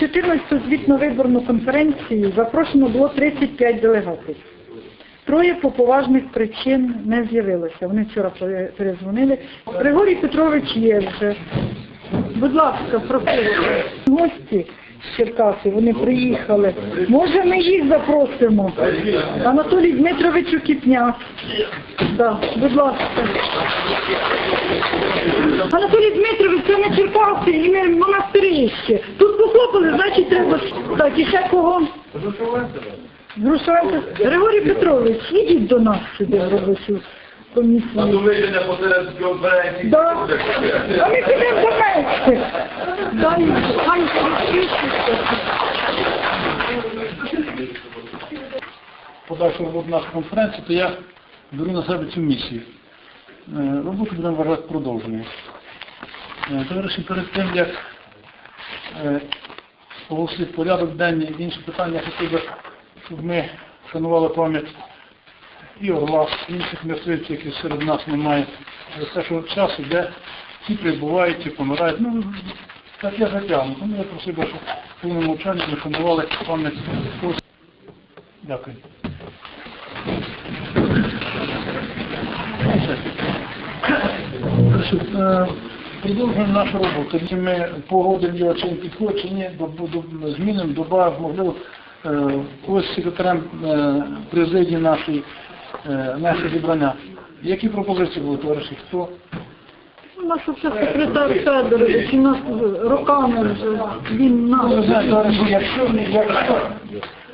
На нашу 14-ту звітно-виборну конференцію запрошено було 35 делегатів. Троє по поважних причин не з'явилося. Вони вчора перезвонили. Григорій Петрович є вже. Будь ласка, прошу Гості з Черкаси, вони приїхали. Може, ми їх запросимо? Анатолій Дмитрович Кіпняк. Да, будь ласка. Анатолій Дмитрович, це не Черкаси і не монастирище. Тут похлопали, значить треба. Так, і ще кого? Грушевенко. Григорій Петрович, ідіть до нас сюди робочу А думаєте, посеред конференції? Да. А ми підемо до Мексики. Дай, хай розпишеться. подальшу роботу нашої конференції, то я беру на себе цю місію. Е, Роботу будемо вважати продовженою. Е, Товариші, перед тим, як е, оголосити порядок денний і інші питання, я хотів би, щоб ми шанували пам'ять і Орла, інших мисливців, яких серед нас немає. Е, Те, що час іде, ті прибувають, ті помирають. Ну, так я затягну. Тому я просив би, щоб повному мовчанні ми пам'ять. Дякую. Е, Продовжуємо нашу роботу. Ми погодимо його, чи він підходить, чи ні, змінимо, додаємо, можливо, е, ось секретарем е, президії нашої, наше зібрання. Які пропозиції були, товариші? Хто? У нас це секретар Федорович, у нас роками вже він Ну, ви знаєте, товариші, якщо, якщо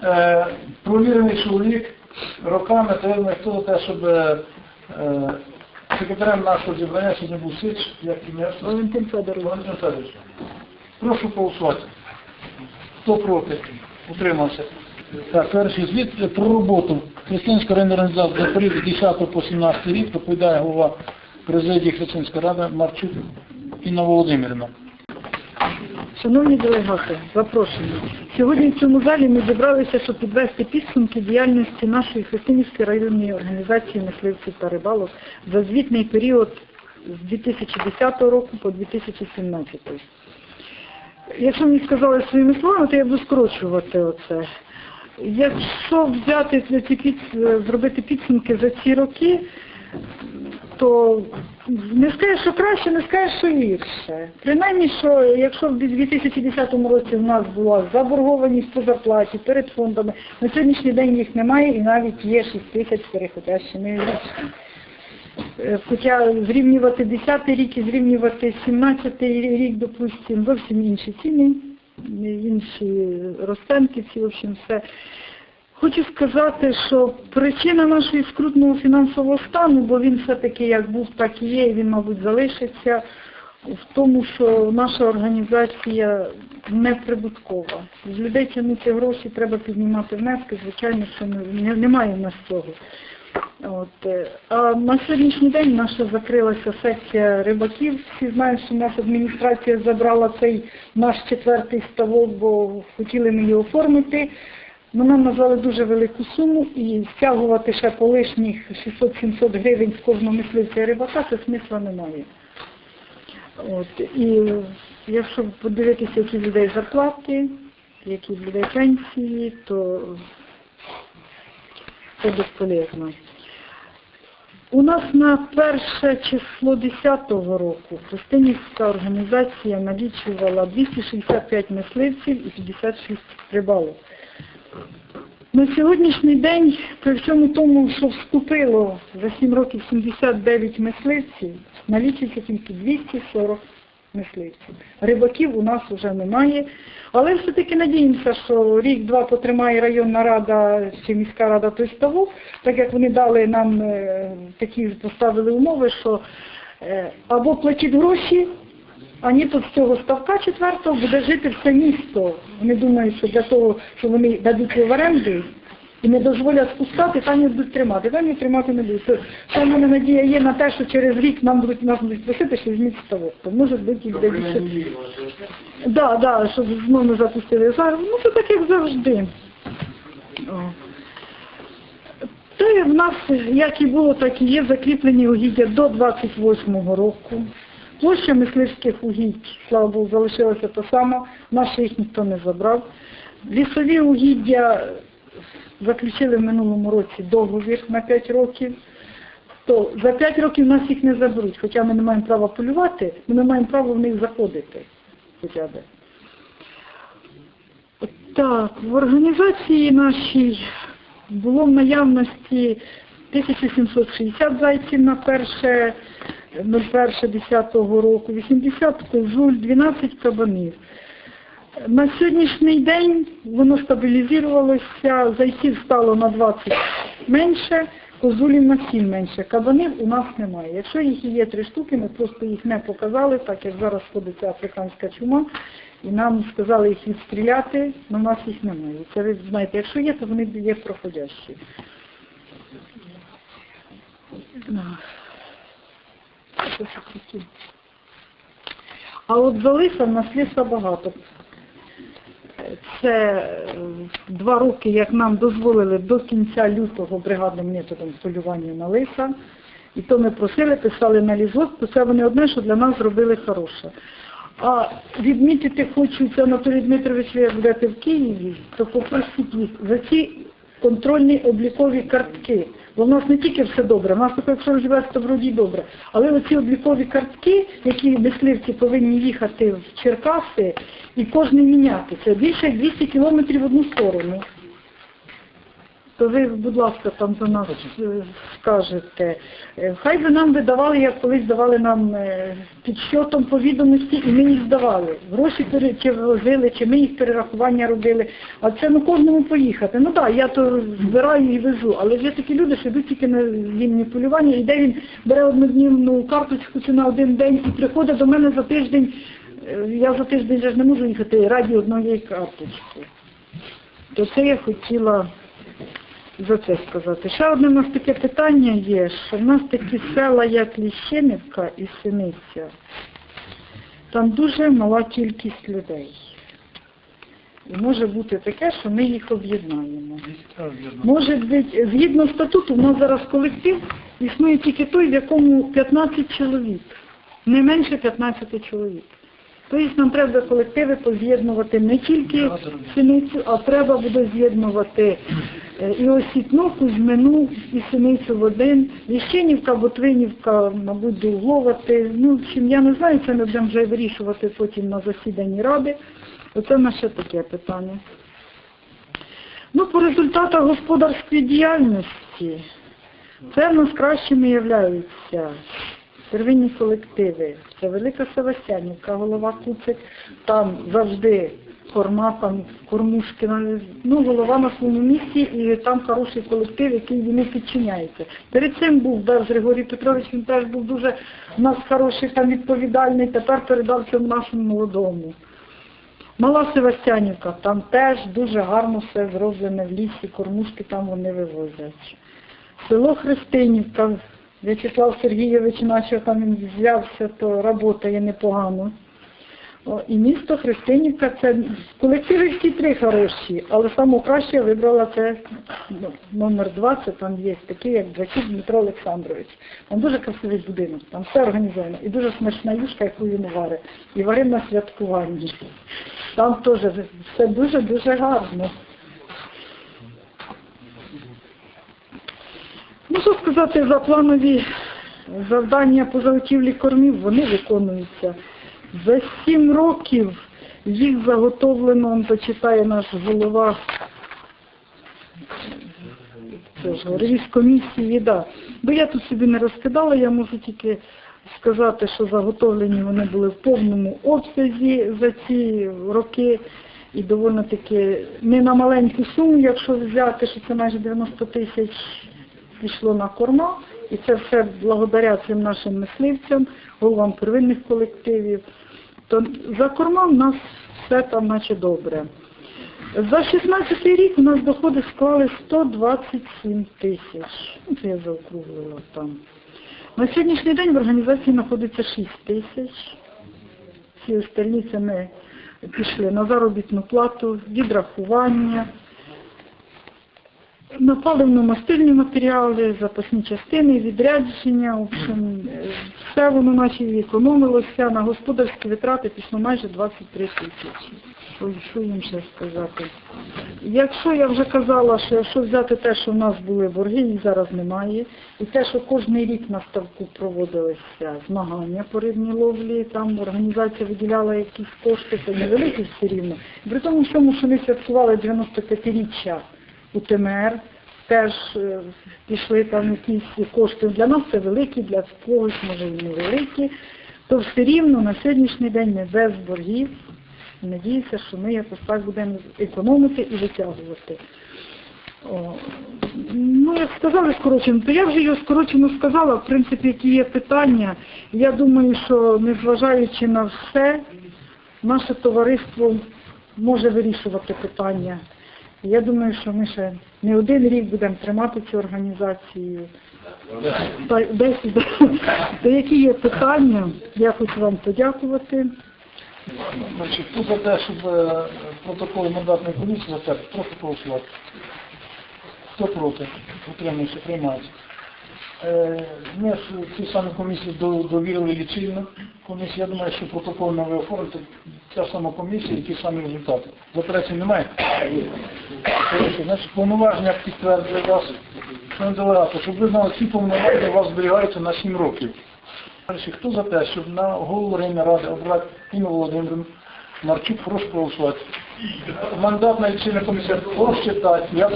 е, провірений чоловік роками, то я хто за те, щоб е, е, секретарем нашого зібрання сьогодні був Сич, як ім'я? Валентин Федорович. Валентин Федорович, прошу голосувати. Хто проти? Утримався. Так, перший звіт про роботу Християнської районної організації за період з 10 по 17 рік доповідає голова президії Християнської ради Марчук Інна Володимирівна. Шановні делегати, запрошені. Сьогодні в цьому залі ми зібралися, щоб підвести підсумки діяльності нашої Христинівської районної організації мисливців та рибалок за звітний період з 2010 року по 2017. Якщо мені сказали своїми словами, то я буду скорочувати оце. Якщо взяти під, зробити підсумки за ці роки, то не скажеш, що краще, не скажеш, що гірше. Принаймні, що якщо в 2010 році в нас була заборгованість по зарплаті перед фондами, на сьогоднішній день їх немає і навіть є 6 тисяч переходящими річні. Е, Хоча зрівнювати 10 рік і зрівнювати 17 рік, допустимо, зовсім інші ціни, інші розценки, ці, в общем, все. Хочу сказати, що причина нашого скрутного фінансового стану, бо він все-таки як був, так і є, і він, мабуть, залишиться, в тому, що наша організація неприбуткова. З людей тягнути гроші, треба піднімати внески, звичайно, що не- не- немає в нас цього. От. е, А на сьогоднішній день наша закрилася секція рибаків. Всі знають, що наша адміністрація забрала цей наш четвертий ставок, бо хотіли ми його оформити. Ну, нам назвали дуже велику суму і стягувати ще по лишніх 600-700 гривень з кожного мисливця рибака, це смисла немає. От. І якщо подивитися, які в людей зарплати, які в людей пенсії, то це безполезно. У нас на перше число 10-го року Христинівська організація налічувала 265 мисливців і 56 рибалок. На сьогоднішній день, при всьому тому, що вступило за 7 років 79 мисливців, налічується тільки 240 мисливців. Рибаків у нас вже немає, але все-таки надіємося, що рік-два потримає районна рада чи міська рада той ставок, так як вони дали нам е, такі поставили умови, що е, або платіть гроші, а ні, тут з цього ставка четвертого буде жити все місто. Вони думають, що для того, що вони дадуть в оренду і не дозволять спускати, там їх будуть тримати. Там їх тримати не будуть. То Ще в мене надія є на те, що через рік нам будуть нас будуть просити, що візьміть ставок. То може бути буде більше. Да, да, щоб знову не запустили зараз. Ну це так як завжди. О. Це в нас, як і було, так і є закріплені угіддя до 28-го року. Площа мисливських угідь, слава Богу, залишилася та сама, наші їх ніхто не забрав. Лісові угіддя заключили в минулому році договір на 5 років. То за 5 років нас їх не заберуть, хоча ми не маємо права полювати, ми маємо право в них заходити. Хоча б. Так, в організації нашій було в наявності 1760 зайців на перше 01.10 року, 80 козуль, 12 кабанів. На сьогоднішній день воно стабілізувалося, зайців стало на 20 менше, козулів на 7 менше. Кабанів у нас немає. Якщо їх є три штуки, ми просто їх не показали, так як зараз ходиться африканська чума, і нам сказали їх відстріляти, але в нас їх немає. Це ви знаєте, якщо є, то вони є проходящі. А от за лиса в нас ліса багато. Це е, два роки, як нам дозволили до кінця лютого бригадним методом полювання на лиса. І то ми просили, писали на лізок, то це вони одне, що для нас зробили хороше. А відмітити хочу, це Анатолій Дмитрович, ви як будете в Києві, то попросіть їх за ці контрольні облікові картки. Бо в нас не тільки все добре, в нас таке, якщо живеться, то вроді добре. Але оці облікові картки, які мисливці повинні їхати в Черкаси, і кожен міняти, це більше як 200 кілометрів в одну сторону. То ви, будь ласка, там за нас е, скажете. Е, Хай би нам видавали, як колись давали нам е, під щотом по і ми їх здавали. Гроші чи вложили, чи ми їх перерахування робили. А це на кожному поїхати. Ну так, я то збираю і везу, але є такі люди, що йдуть тільки на вільні полювання, і де він бере одноднівну карточку чи на один день і приходить до мене за тиждень. Я за тиждень же ж не можу їхати раді одної карточки. То це я хотіла за це сказати. Ще одне у нас таке питання є, що в нас такі села, як Ліщинівка і Синиця, там дуже мала кількість людей. І може бути таке, що ми їх об'єднаємо. Може бути, згідно статуту, у нас зараз колектив існує тільки той, в якому 15 чоловік, не менше 15 чоловік. Тобто нам треба колективи поз'єднувати не тільки синицю, а треба буде з'єднувати е, і Осітну, Кузьмину, і синицю в один, Ліщинівка, Ботвинівка, мабуть, Довголовати. Ну, общем, я не знаю, це ми будемо вже вирішувати потім на засіданні ради. Оце наше таке питання. Ну, по результатах господарської діяльності, це в нас кращими являються первинні колективи. Це Велика Севастянівка, голова Куцик, там завжди корма, там кормушкина, ну, голова на своєму місці, і там хороший колектив, який йому підчиняється. Перед цим був Берз Григорій Петрович, він теж був дуже у нас хороший, там відповідальний, тепер передав цьому нашому молодому. Мала Севастянівка, там теж дуже гарно все зроблене в лісі, кормушки там вони вивозять. Село Христинівка, В'ячеслав Сергійович, наче там він взявся, то працює непогано. О, і місто Христинівка, це колективи всі три хороші, але саме краще вибрала це ну, номер два, це там є такий, як Джаків Дмитро Олександрович. Там дуже красивий будинок, там все організовано. І дуже смачна юшка, яку він варить. І варив на святкуванні. Там теж все дуже-дуже гарно. Ну, що сказати за планові завдання по заготівлі кормів, вони виконуються. За сім років їх заготовлено, он зачитає наш голова це комісії, да. Бо я тут собі не розкидала, я можу тільки сказати, що заготовлені вони були в повному обсязі за ці роки. І доволі таки не на маленьку суму, якщо взяти, що це майже 90 тисяч пішло на корма, і це все благодаря цим нашим мисливцям, головам первинних колективів. То за корма в нас все там наче добре. За 16 рік у нас доходи склали 127 тисяч. Ну, Це я заокруглила там. На сьогоднішній день в організації знаходиться 6 тисяч. Всі остальні це ми пішли на заробітну плату, відрахування. На паливно-мастильні матеріали, запасні частини, відрядження, в общем, е, все воно наші економилося, на господарські витрати пішло майже 23 тисячі. Що, їм ще сказати? Якщо я вже казала, що якщо взяти те, що в нас були борги, їх зараз немає, і те, що кожен рік на ставку проводилися змагання по рибній ловлі, там організація виділяла якісь кошти, це невеликі все рівно. При тому всьому, що ми святкували 95-річчя УТМР, теж е, пішли там якісь кошти. Для нас це великі, для когось може і невеликі, то все рівно на сьогоднішній день ми без боргів. Надіюся, що ми якось так будемо економити і витягувати. О, ну, як сказали скорочено, то я вже його скорочено сказала, в принципі, які є питання. Я думаю, що незважаючи на все, наше товариство може вирішувати питання. Я думаю, що ми ще не один рік будемо тримати цю організацію. Та- Десь, то які є питання, я хочу вам подякувати. Значить, Тут за те, щоб е, протокол мандатної комісії затвердити, прошу проголосувати. Хто проти? Утримується, приймається. Е, Ми цій самій комісії довірили лічильну комісію. Я думаю, що протокол не ви оформите, ця сама комісія і ті самі результати. Заперечень немає? Значить, повноваження підтверджує вас, шановні делегати, щоб ви знали, ці повноваження у вас зберігаються на 7 років. Хто за те, щоб на голову районної ради обрати Інну Володимирівну Марчук, прошу проголосувати. Мандатна лічильна комісія, прошу читати, я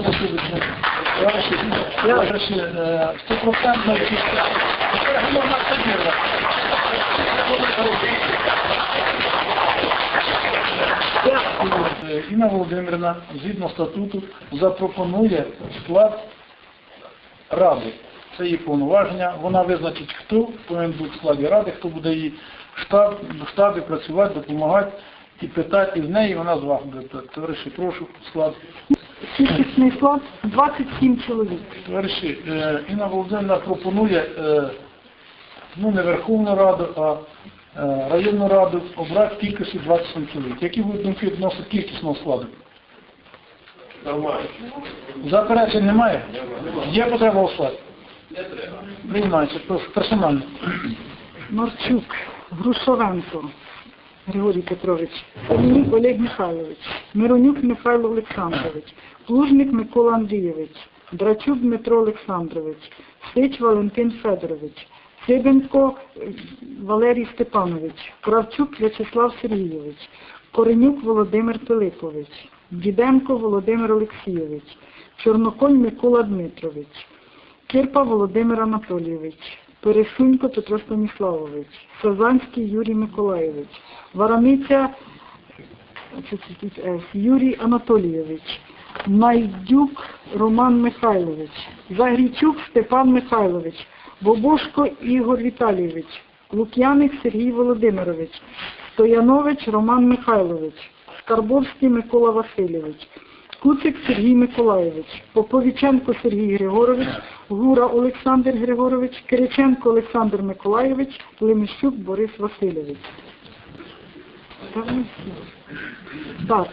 Інна Володимирівна, згідно статуту, запропонує склад ради. Це її повноваження. Вона визначить, хто повинен бути в складі ради, хто буде її штаб, штабі працювати, допомагати і питати з неї, вона з вас буде. Товариші, прошу склад. Кількісний склад 27 чоловік. Товариші, е, Інна Володимирівна пропонує е, ну, не Верховну Раду, а е, районну раду обрати в кількості 27 чоловік. Які будуть думки відносно кількісного складу? Нормально. Заперечень немає? Є потреба голосувати? Приймається, прошу, персонально. Марчук, Грушовенко, Григорій Петрович, Олійник Олег Михайлович, Миронюк Михайло Олександрович, Плужник Микола Андрійович, Драчук Дмитро Олександрович, Сич Валентин Федорович, Сибенко е, Валерій Степанович, Кравчук В'ячеслав Сергійович, Коренюк Володимир Пилипович, Діденко Володимир Олексійович, Чорноконь Микола Дмитрович, Кирпа Володимир Анатолійович, Пересунько Петро Станіславович, Сазанський Юрій це- це, е, Юрій Анатолійович, Майдюк Роман Михайлович, Загрічук Степан Михайлович, Бобошко Ігор Віталійович, Лук'яник Сергій Володимирович, Стоянович Роман Михайлович, Скарбовський Микола Васильович, Куцик Сергій Миколайович, Поповіченко Сергій Григорович, Гура Олександр Григорович, Кириченко Олександр Миколайович, Леміщук Борис Васильович. Та. Так.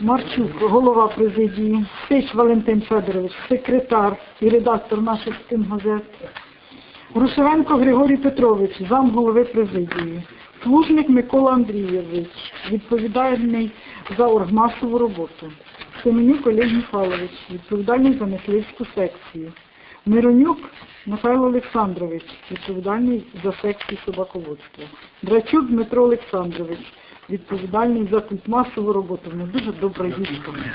Марчук, голова президії, Сич Валентин Федорович, секретар і редактор наших стенгазет. Грушевенко Григорій Петрович, зам голови президії. Плужник Микола Андрійович, відповідальний за оргмасову роботу. Семенюк Олег Михайлович, відповідальний за мисливську секцію. Миронюк Михайло Олександрович, відповідальний за секцію собаководства. Драчук Дмитро Олександрович, відповідальний за культмасову роботу. Ну, дуже добра дівчина.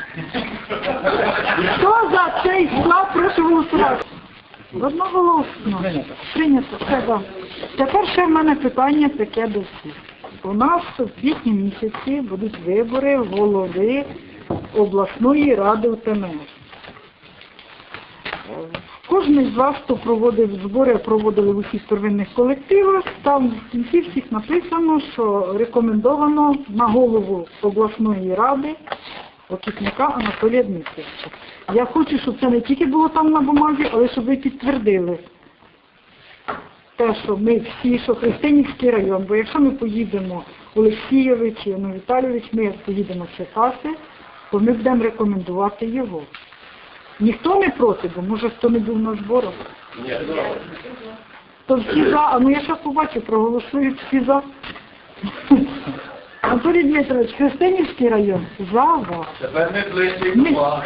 Хто за цей склад, прошу голосувати. Одноголосно. Прийнято. Прийнято. Все, да. Тепер ще в мене питання таке до всіх. У нас в квітні місяці будуть вибори голови обласної ради УТМС. Кожен з вас, хто проводив збори, проводили в усіх первинних колективах, там в кінці всіх написано, що рекомендовано на голову обласної ради Окіпника Анатолія Дмитровича. Я хочу, щоб це не тільки було там на бумазі, але щоб ви підтвердили те, що ми всі, що Христинівський район, бо якщо ми поїдемо Олексійович і Віталійович, ми поїдемо в Черкаси, то ми будемо рекомендувати його. Ніхто не проти, бо може хто не був на зборах. Ні, То всі за, а ну я зараз побачу, проголосують всі за. Анатолій Дмитрович, Христинівський район, за вас. Тепер ми ближче до.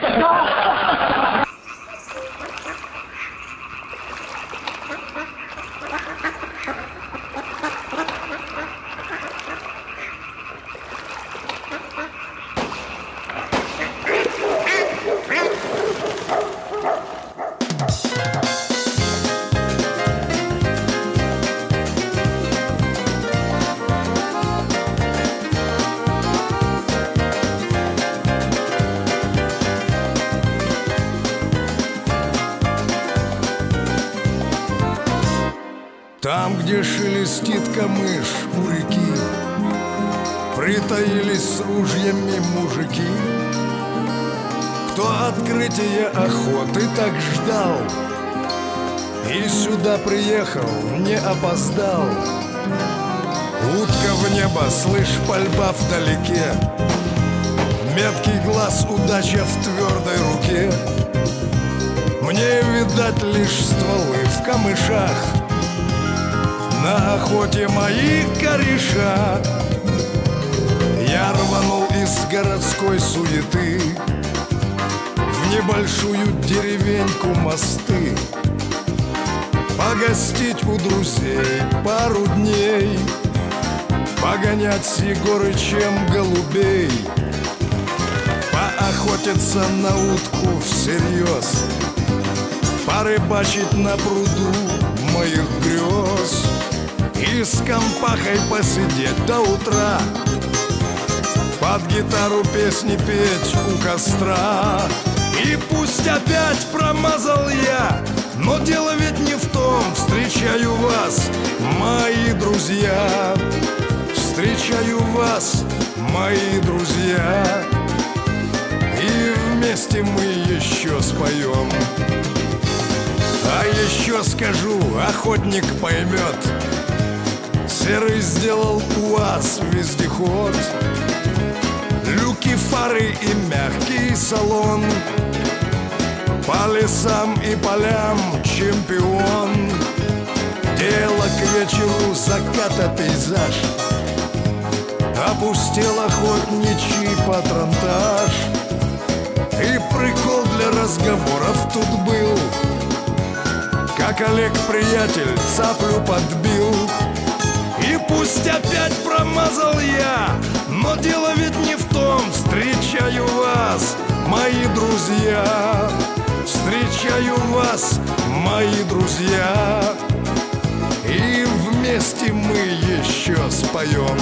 Шелестит камыш у реки, Притаились с ружьями мужики. Кто открытия охоты так ждал И сюда приехал, не опоздал. Утка в небо, слышь, пальба вдалеке, Меткий глаз, удача в твердой руке. Мне видать лишь стволы в камышах на охоте мои кореша. Я рванул из городской суеты В небольшую деревеньку мосты. Погостить у друзей пару дней Погонять с Егорычем голубей. Поохотиться на утку всерьез Порыбачить на пруду моих грез С компахой посидеть до утра. Под гитару песни петь у костра. И пусть опять промазал я Но дело ведь не в том Встречаю вас, мои друзья. Встречаю вас, мои друзья. И вместе мы еще споем. А еще скажу, охотник поймет Серый сделал УАЗ вездеход. Люки, фары и мягкий салон. По лесам и полям чемпион. Дело к вечеру заката пейзаж Опустел охотничий патронтаж. И прикол для разговоров тут был. Как Олег приятель цаплю подбил пусть опять промазал я Но дело ведь не в том Встречаю вас, мои друзья. Встречаю вас, мои друзья. И вместе мы еще споем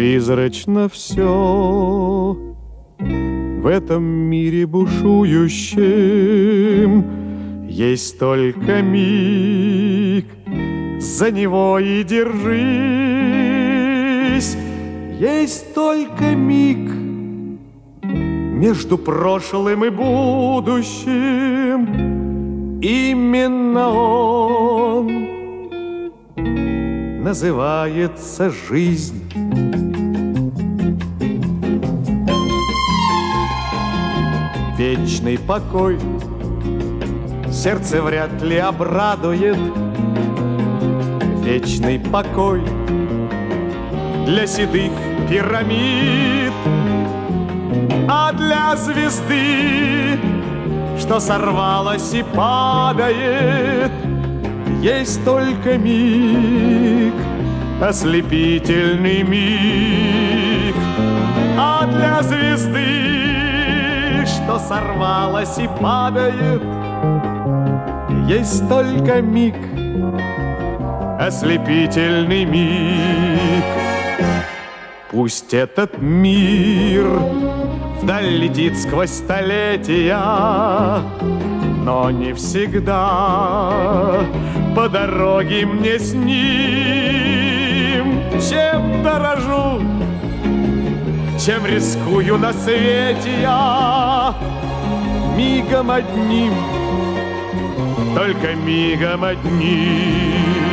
призрачно все в этом мире бушующем есть только миг, за него и держись. Есть только миг между прошлым и будущим. Именно он называется жизнь. Вечный покой. Сердце вряд ли обрадует. Вечный покой для седых пирамид, а для звезды, что сорвалась и падает, есть только миг, ослепительный миг, а для звезды, что сорвалась и падает, есть только миг, ослепительный миг. Пусть этот мир вдаль летит сквозь столетия, но не всегда по дороге мне с ним. Чем дорожу, чем рискую на свете я, мигом одним, только мигом одним.